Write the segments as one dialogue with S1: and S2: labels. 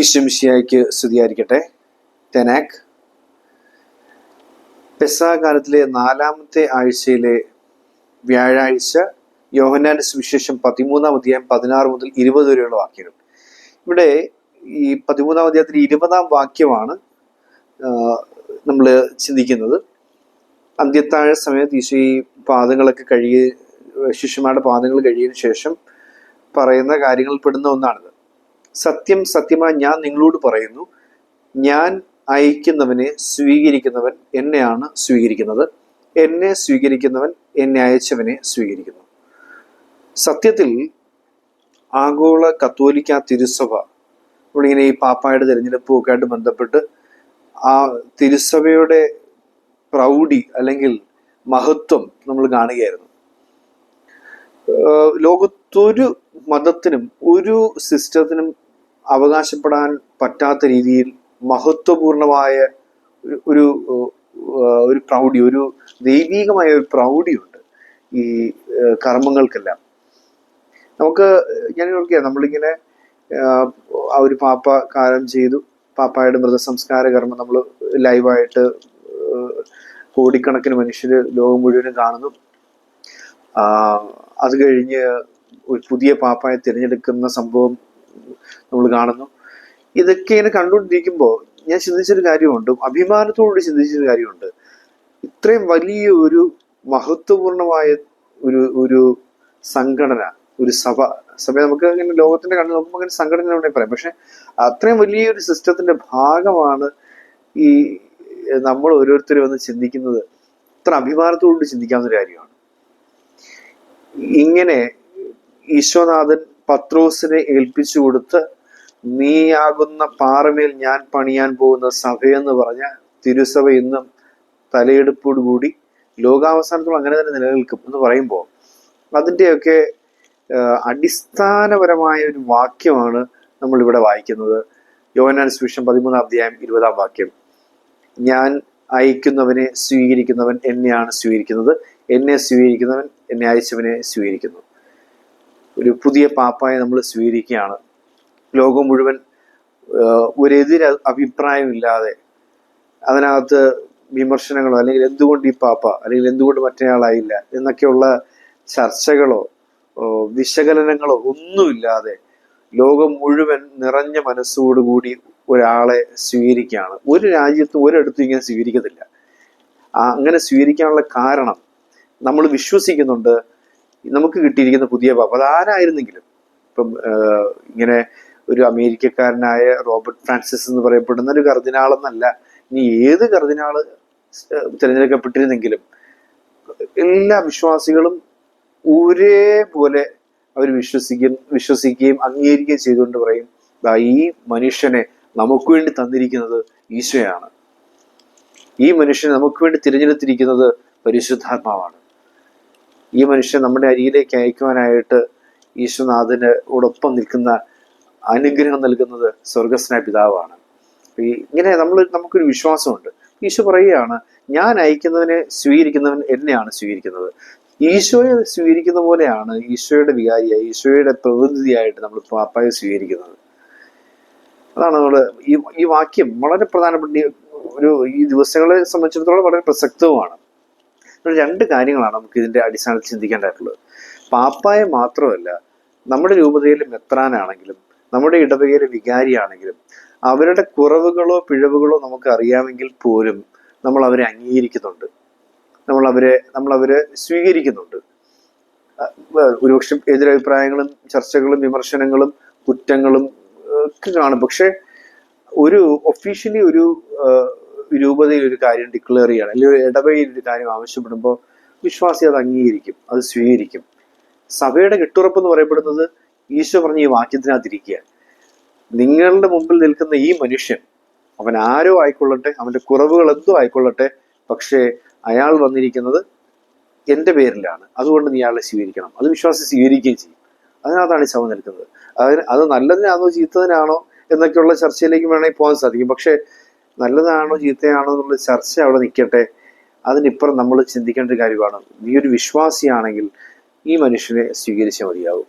S1: ഈശ്വമിഷിയായിക്ക് സ്തുതിയായിരിക്കട്ടെ. തെനാക്. പെസാകാലത്തിലെ നാലാമത്തെ ആഴ്ചയിലെ വ്യാഴാഴ്ച യോഹന്നാന്റെ സുവിശേഷം പതിമൂന്നാം അധ്യായം പതിനാറ് മുതൽ ഇരുപത് വരെയുള്ള വാക്യങ്ങൾ. ഇവിടെ ഈ പതിമൂന്നാം അധ്യായത്തിലെ ഇരുപതാം വാക്യമാണ് നമ്മൾ ചിന്തിക്കുന്നത്. അന്ത്യത്താഴ സമയത്ത് ഈശോ ഈ പാദങ്ങളൊക്കെ കഴുകിയ ശിഷ്യന്മാരുടെ പാദങ്ങൾ കഴിയതിനു ശേഷം പറയുന്ന കാര്യങ്ങൾ പെടുന്ന ഒന്നാണിത്. സത്യം സത്യമായി ഞാൻ നിങ്ങളോട് പറയുന്നു. ഞാൻ അയക്കുന്നവനെ സ്വീകരിക്കുന്നവൻ എന്നെയാണ് സ്വീകരിക്കുന്നത്. എന്നെ സ്വീകരിക്കുന്നവൻ എന്നെ അയച്ചവനെ സ്വീകരിക്കുന്നു. സത്യത്തിൽ ആഗോള കത്തോലിക്ക തിരുസഭ നമ്മളിങ്ങനെ ഈ പാപ്പായുടെ തിരഞ്ഞെടുപ്പും ആയിട്ട് ബന്ധപ്പെട്ട് ആ തിരുസഭയുടെ പ്രൗഢി അല്ലെങ്കിൽ മഹത്വം നമ്മൾ കാണുകയായിരുന്നു. ലോകത്തൊരു മതത്തിനും ഒരു സിസ്റ്റത്തിനും അവകാശപ്പെടാൻ പറ്റാത്ത രീതിയിൽ മഹത്വപൂർണമായ ഒരു- ഒരു പ്രൗഢി ഒരു ദൈവീകമായ ഒരു പ്രൗഢിയുണ്ട് ഈ കർമ്മങ്ങൾക്കെല്ലാം. നമുക്ക് ഞാൻ ഓർക്കുക നമ്മളിങ്ങനെ ആ ഒരു പാപ്പ കാലം ചെയ്തു. പാപ്പായുടെ മൃതസംസ്കാര കർമ്മം നമ്മൾ ലൈവായിട്ട് കോടിക്കണക്കിന് മനുഷ്യർ ലോകം മുഴുവനും കാണുന്നു. അത് കഴിഞ്ഞ് ഒരു പുതിയ പാപ്പായെ തിരഞ്ഞെടുക്കുന്ന സംഭവം നമ്മൾ കാണുന്നു. ഇതൊക്കെ ഇങ്ങനെ കണ്ടുകൊണ്ടിരിക്കുമ്പോൾ ഞാൻ ചിന്തിച്ചൊരു കാര്യമുണ്ട്. അഭിമാനത്തോടുകൂടി ചിന്തിച്ചൊരു കാര്യമുണ്ട്. ഇത്രയും വലിയ ഒരു മഹത്വപൂർണമായ ഒരു ഒരു സംഘടന ഒരു സഭ സഭ നമുക്ക് അങ്ങനെ ലോകത്തിന്റെ കണ്ണ് നോക്കുമ്പോൾ അങ്ങനെ സംഘടന വേണമെങ്കിൽ പറയാം. പക്ഷെ അത്രയും വലിയൊരു സിസ്റ്റത്തിന്റെ ഭാഗമാണ് ഈ നമ്മൾ ഓരോരുത്തരും വന്ന് ചിന്തിക്കുന്നത്. ഇത്ര അഭിമാനത്തോടുകൂടി ചിന്തിക്കാവുന്ന ഒരു കാര്യമാണ്. ഇങ്ങനെ ഈശ്വനാഥൻ പത്രോസിനെ ഏൽപ്പിച്ചു കൊടുത്ത് നീയാകുന്ന പാറമേൽ ഞാൻ പണിയാൻ പോകുന്ന സഭയെന്ന് പറഞ്ഞ തിരുസഭ ഇന്നും തലയെടുപ്പോടുകൂടി ലോകാവസാനത്തോളം അങ്ങനെ തന്നെ നിലനിൽക്കും എന്ന് പറയുമ്പോൾ അതിന്റെയൊക്കെ അടിസ്ഥാനപരമായ ഒരു വാക്യമാണ് നമ്മൾ ഇവിടെ വായിക്കുന്നത്. യോനാൻ സുവിശേഷം പതിമൂന്നാം അധ്യായം ഇരുപതാം വാക്യം. ഞാൻ അയക്കുന്നവനെ സ്വീകരിക്കുന്നവൻ എന്നെയാണ് സ്വീകരിക്കുന്നത്. എന്നെ സ്വീകരിക്കുന്നവൻ എന്നെ അയച്ചവനെ സ്വീകരിക്കുന്നു. ഒരു പുതിയ പാപ്പായെ നമ്മൾ സ്വീകരിക്കുകയാണ്. ലോകം മുഴുവൻ ഒരെതിര അഭിപ്രായമില്ലാതെ അതിനകത്ത് വിമർശനങ്ങളോ അല്ലെങ്കിൽ എന്തുകൊണ്ട് ഈ പാപ്പ അല്ലെങ്കിൽ എന്തുകൊണ്ട് മറ്റേയാളായില്ല എന്നൊക്കെയുള്ള ചർച്ചകളോ വിശകലനങ്ങളോ ഒന്നുമില്ലാതെ ലോകം മുഴുവൻ നിറഞ്ഞ മനസ്സോടുകൂടി ഒരാളെ സ്വീകരിക്കുകയാണ്. ഒരു രാജ്യത്തും ഒരിടത്തും ഇങ്ങനെ സ്വീകരിക്കത്തില്ല. അങ്ങനെ സ്വീകരിക്കാനുള്ള കാരണം നമ്മൾ വിശ്വസിക്കുന്നുണ്ട്. നമുക്ക് കിട്ടിയിരിക്കുന്ന പുതിയ ആരായിരുന്നെങ്കിലും? ഇപ്പം ഇങ്ങനെ ഒരു അമേരിക്കക്കാരനായ റോബർട്ട് ഫ്രാൻസിസ് എന്ന് പറയപ്പെടുന്ന ഒരു കർദിനാളെന്നല്ല ഇനി ഏത് കർദിനാൾ തിരഞ്ഞെടുക്കപ്പെട്ടിരുന്നെങ്കിലും എല്ലാ വിശ്വാസികളും ഒരേപോലെ അവർ വിശ്വസിക്കും വിശ്വസിക്കുകയും അംഗീകരിക്കുകയും ചെയ്തുകൊണ്ട് പറയും "ദാ ഈ മനുഷ്യനെ നമുക്ക് വേണ്ടി തന്നിരിക്കുന്നത് ഈശോയാണ്. ഈ മനുഷ്യനെ നമുക്ക് വേണ്ടി തിരഞ്ഞെടുത്തിരിക്കുന്നത് പരിശുദ്ധാത്മാവാണ്. ഈ മനുഷ്യൻ നമ്മുടെ അരിയിലേക്ക് അയക്കുവാനായിട്ട് ഈശ്വനാഥന് ഓടൊപ്പം നിൽക്കുന്ന അനുഗ്രഹം നൽകുന്നത് സ്വർഗസ്നായ പിതാവാണ്. ഈ ഇങ്ങനെ നമ്മൾ നമുക്കൊരു വിശ്വാസമുണ്ട്. ഈശോ പറയുകയാണ് ഞാൻ അയക്കുന്നവനെ സ്വീകരിക്കുന്നവൻ എന്നെയാണ് സ്വീകരിക്കുന്നത്. ഈശോയെ സ്വീകരിക്കുന്ന പോലെയാണ് ഈശോയുടെ വികാരിയായി ഈശോയുടെ പ്രതിനിധിയായിട്ട് നമ്മൾ പാപ്പായെ സ്വീകരിക്കുന്നത്. അതാണ് നമ്മൾ ഈ ഈ വാക്യം വളരെ പ്രധാനപ്പെട്ട ഒരു ഈ ദിവസങ്ങളെ സംബന്ധിച്ചിടത്തോളം വളരെ പ്രസക്തവുമാണ്. രണ്ട് കാര്യങ്ങളാണ് നമുക്ക് ഇതിന്റെ അടിസ്ഥാനത്തിൽ ചിന്തിക്കേണ്ടതായിട്ടുള്ളത്. പാപ്പായ മാത്രമല്ല നമ്മുടെ രൂപതയിൽ മെത്രാനാണെങ്കിലും നമ്മുടെ ഇടവകയിലെ വികാരിയാണെങ്കിലും അവരുടെ കുറവുകളോ പിഴവുകളോ നമുക്ക് അറിയാമെങ്കിൽ പോലും നമ്മൾ അവരെ അംഗീകരിക്കുന്നുണ്ട്. നമ്മൾ അവരെ നമ്മൾ അവരെ സ്വീകരിക്കുന്നുണ്ട്. ഒരുപക്ഷെ എതിരഭിപ്രായങ്ങളും ചർച്ചകളും വിമർശനങ്ങളും കുറ്റങ്ങളും ഒക്കെ കാണും. പക്ഷെ ഒരു ഒഫീഷ്യലി ഒരു രൂപതയിൽ ഒരു കാര്യം ഡിക്ലെയർ ചെയ്യണം. അല്ലെങ്കിൽ ഒരു ഇടവകയിൽ ഒരു കാര്യം ആവശ്യപ്പെടുമ്പോൾ വിശ്വാസി അത് അംഗീകരിക്കും അത് സ്വീകരിക്കും. സഭയുടെ കെട്ടുറപ്പ് എന്ന് പറയപ്പെടുന്നത് ഈശോ പറഞ്ഞ ഈ വാക്യത്തിനകത്തിരിക്കുക നിങ്ങളുടെ മുമ്പിൽ നിൽക്കുന്ന ഈ മനുഷ്യൻ അവൻ ആരോ ആയിക്കൊള്ളട്ടെ അവന്റെ കുറവുകൾ എന്തോ ആയിക്കൊള്ളട്ടെ പക്ഷേ അയാൾ വന്നിരിക്കുന്നത് എന്റെ പേരിലാണ്. അതുകൊണ്ട് നീ അയാളെ സ്വീകരിക്കണം. അത് വിശ്വാസി സ്വീകരിക്കുകയും ചെയ്യും. അതിനകത്താണ് ഈ സഭ നിൽക്കുന്നത്. അതിന് അത് നല്ലതിനാണോ ചീത്തതിനാണോ എന്നൊക്കെയുള്ള ചർച്ചയിലേക്ക് വേണമെങ്കിൽ പോകാൻ സാധിക്കും. പക്ഷേ നല്ലതാണോ ചീത്തയാണോ എന്നുള്ള ചർച്ച അവിടെ നിൽക്കട്ടെ. അതിനിപ്പുറം നമ്മൾ ചിന്തിക്കേണ്ട ഒരു കാര്യമാണ്. നീ ഒരു വിശ്വാസിയാണെങ്കിൽ ഈ മനുഷ്യനെ സ്വീകരിച്ചാൽ മതിയാവും.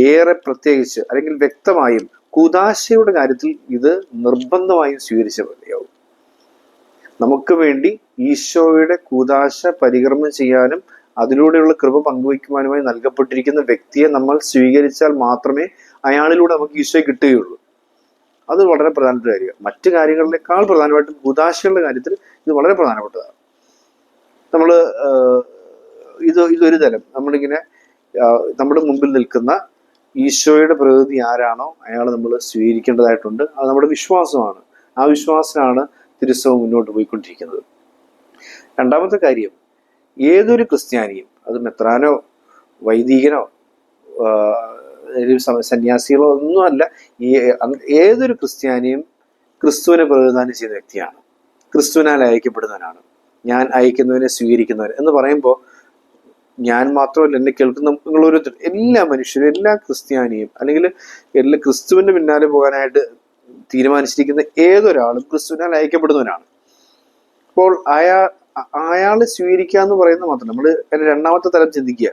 S1: ഏറെ പ്രത്യേകിച്ച് അല്ലെങ്കിൽ വ്യക്തമായും കൂതാശയുടെ കാര്യത്തിൽ ഇത് നിർബന്ധമായും സ്വീകരിച്ച മതിയാവും. നമുക്ക് വേണ്ടി ഈശോയുടെ കൂതാശ പരികർമ്മം ചെയ്യാനും അതിലൂടെയുള്ള കൃപ പങ്കുവയ്ക്കുവാനുമായി നൽകപ്പെട്ടിരിക്കുന്ന വ്യക്തിയെ നമ്മൾ സ്വീകരിച്ചാൽ മാത്രമേ അയാളിലൂടെ നമുക്ക് ഈശോയെ കിട്ടുകയുള്ളൂ. അത് വളരെ പ്രധാനപ്പെട്ട കാര്യമാണ് മറ്റു കാര്യങ്ങളിലേക്കാൾ പ്രധാനമായിട്ടും കൂതാശയുടെ കാര്യത്തിൽ ഇത് വളരെ പ്രധാനപ്പെട്ടതാണ്. നമ്മൾ ഇത് ഇതൊരു തരം. നമ്മളിങ്ങനെ നമ്മുടെ മുമ്പിൽ നിൽക്കുന്ന ഈശോയുടെ പ്രകൃതി ആരാണോ അയാൾ നമ്മൾ സ്വീകരിക്കേണ്ടതായിട്ടുണ്ട്. അത് നമ്മുടെ വിശ്വാസമാണ്. ആ വിശ്വാസമാണ് തിരുസവം മുന്നോട്ട് പോയിക്കൊണ്ടിരിക്കുന്നത്. രണ്ടാമത്തെ കാര്യം ഏതൊരു ക്രിസ്ത്യാനിയും അത് മെത്രാനോ വൈദികനോ സന്യാസികളോ ഒന്നുമല്ല ഈ ഏതൊരു ക്രിസ്ത്യാനിയും ക്രിസ്തുവിനെ പ്രതിദാനം ചെയ്യുന്ന വ്യക്തിയാണ്. ക്രിസ്തുവിനാൽ അയക്കപ്പെടുന്നവനാണ്. ഞാൻ അയക്കുന്നവനെ സ്വീകരിക്കുന്നവൻ എന്ന് പറയുമ്പോൾ ഞാൻ മാത്രമല്ല എന്നെ കേൾക്കുന്ന നിങ്ങൾ ഓരോരുത്തർ എല്ലാ മനുഷ്യരും എല്ലാ ക്രിസ്ത്യാനിയും അല്ലെങ്കിൽ എല്ലാ ക്രിസ്തുവിന്റെ പിന്നാലെ പോകാനായിട്ട് തീരുമാനിച്ചിരിക്കുന്ന ഏതൊരാളും ക്രിസ്തുവിനാൽ അയക്കപ്പെടുന്നവനാണ്. അപ്പോൾ അയാൾ അയാളെ സ്വീകരിക്കുക എന്ന് പറയുന്നത് മാത്രം നമ്മൾ അതിന്റെ രണ്ടാമത്തെ തലം ചിന്തിക്കുക.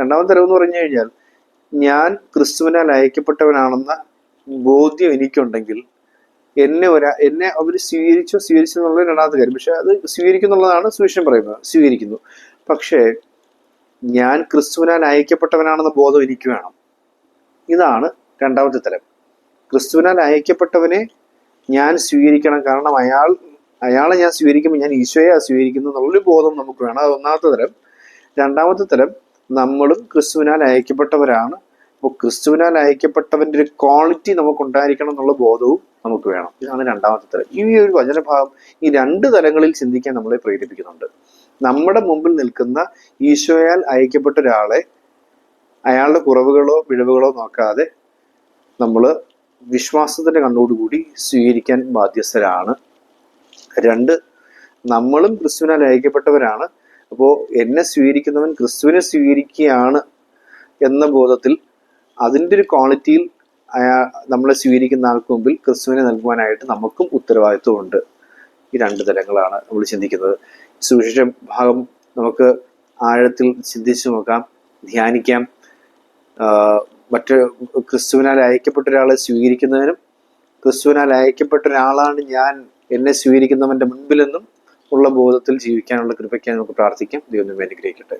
S1: രണ്ടാമത്തെ തലം എന്ന് പറഞ്ഞു കഴിഞ്ഞാൽ ഞാൻ ക്രിസ്തുവിനാൽ അയക്കപ്പെട്ടവനാണെന്ന ബോധ്യം എനിക്കുണ്ടെങ്കിൽ എന്നെ ഒരാ എന്നെ അവർ സ്വീകരിച്ചു സ്വീകരിച്ചു എന്നുള്ള രണ്ടാമത്തെ കാര്യം. പക്ഷെ അത് സ്വീകരിക്കുന്നുള്ളതാണ് സുവിശേഷം പറയുന്നത്. സ്വീകരിക്കുന്നു. പക്ഷേ ഞാൻ ക്രിസ്തുവിനാൽ അയക്കപ്പെട്ടവനാണെന്ന ബോധം എനിക്ക് വേണം. ഇതാണ് രണ്ടാമത്തെ തലം. ക്രിസ്തുവിനാൽ അയക്കപ്പെട്ടവനെ ഞാൻ സ്വീകരിക്കണം. കാരണം അയാൾ അയാളെ ഞാൻ സ്വീകരിക്കുമ്പോൾ ഞാൻ ഈശോയെ സ്വീകരിക്കുന്നു എന്നുള്ളൊരു ബോധം നമുക്ക് വേണം. അത് ഒന്നാമത്തെ തലം. രണ്ടാമത്തെ തലം നമ്മളും ക്രിസ്തുവിനാൽ അയക്കപ്പെട്ടവരാണ് അപ്പോൾ ക്രിസ്തുവിനാൽ അയക്കപ്പെട്ടവന്റെ ഒരു ക്വാളിറ്റി നമുക്ക് ഉണ്ടായിരിക്കണം എന്നുള്ള ബോധവും നമുക്ക് വേണം. ഇതാണ് രണ്ടാമത്തെ തലം ഈ ഒരു വചനഭാഗം ഈ രണ്ട് തലങ്ങളിൽ ചിന്തിക്കാൻ നമ്മളെ പ്രേരിപ്പിക്കുന്നുണ്ട്. നമ്മുടെ മുമ്പിൽ നിൽക്കുന്ന ഈശോയാൽ അയക്കപ്പെട്ട ഒരാളെ അയാളുടെ കുറവുകളോ പിഴവുകളോ നോക്കാതെ നമ്മൾ വിശ്വാസത്തിന്റെ കണ്ണോടുകൂടി സ്വീകരിക്കാൻ ബാധ്യസ്ഥരാണ്. രണ്ട് നമ്മളും ക്രിസ്തുവിനാൽ അയക്കപ്പെട്ടവരാണ്. അപ്പോൾ എന്നെ സ്വീകരിക്കുന്നവൻ ക്രിസ്തുവിനെ സ്വീകരിക്കുകയാണ് എന്ന ബോധത്തിൽ അതിന്റെ ഒരു ക്വാളിറ്റിയിൽ നമ്മൾ നമ്മളെ സ്വീകരിക്കുന്ന ആൾക്ക് മുമ്പിൽ ക്രിസ്തുവിനെ നൽകുവാനായിട്ട് നമുക്കും ഉത്തരവാദിത്വമുണ്ട്. ഈ രണ്ട് തലങ്ങളാണ് നമ്മൾ ചിന്തിക്കുന്നത്. സുവിശേഷ ഭാഗം നമുക്ക് ആഴത്തിൽ ചിന്തിച്ചു നോക്കാം ധ്യാനിക്കാം. മറ്റ് ക്രിസ്തുവിനാൽ അയക്കപ്പെട്ട ഒരാളെ സ്വീകരിക്കുന്നതിനും ക്രിസ്തുവിനാൽ അയക്കപ്പെട്ട ഒരാളാണ് ഞാൻ എന്നെ സ്വീകരിക്കുന്നവന്റെ മുൻപിലെന്നും ഉള്ള ബോധത്തിൽ ജീവിക്കാനുള്ള കൃപയ്ക്കായി നമുക്ക് പ്രാർത്ഥിക്കാം. ദൈവം അനുഗ്രഹിക്കട്ടെ.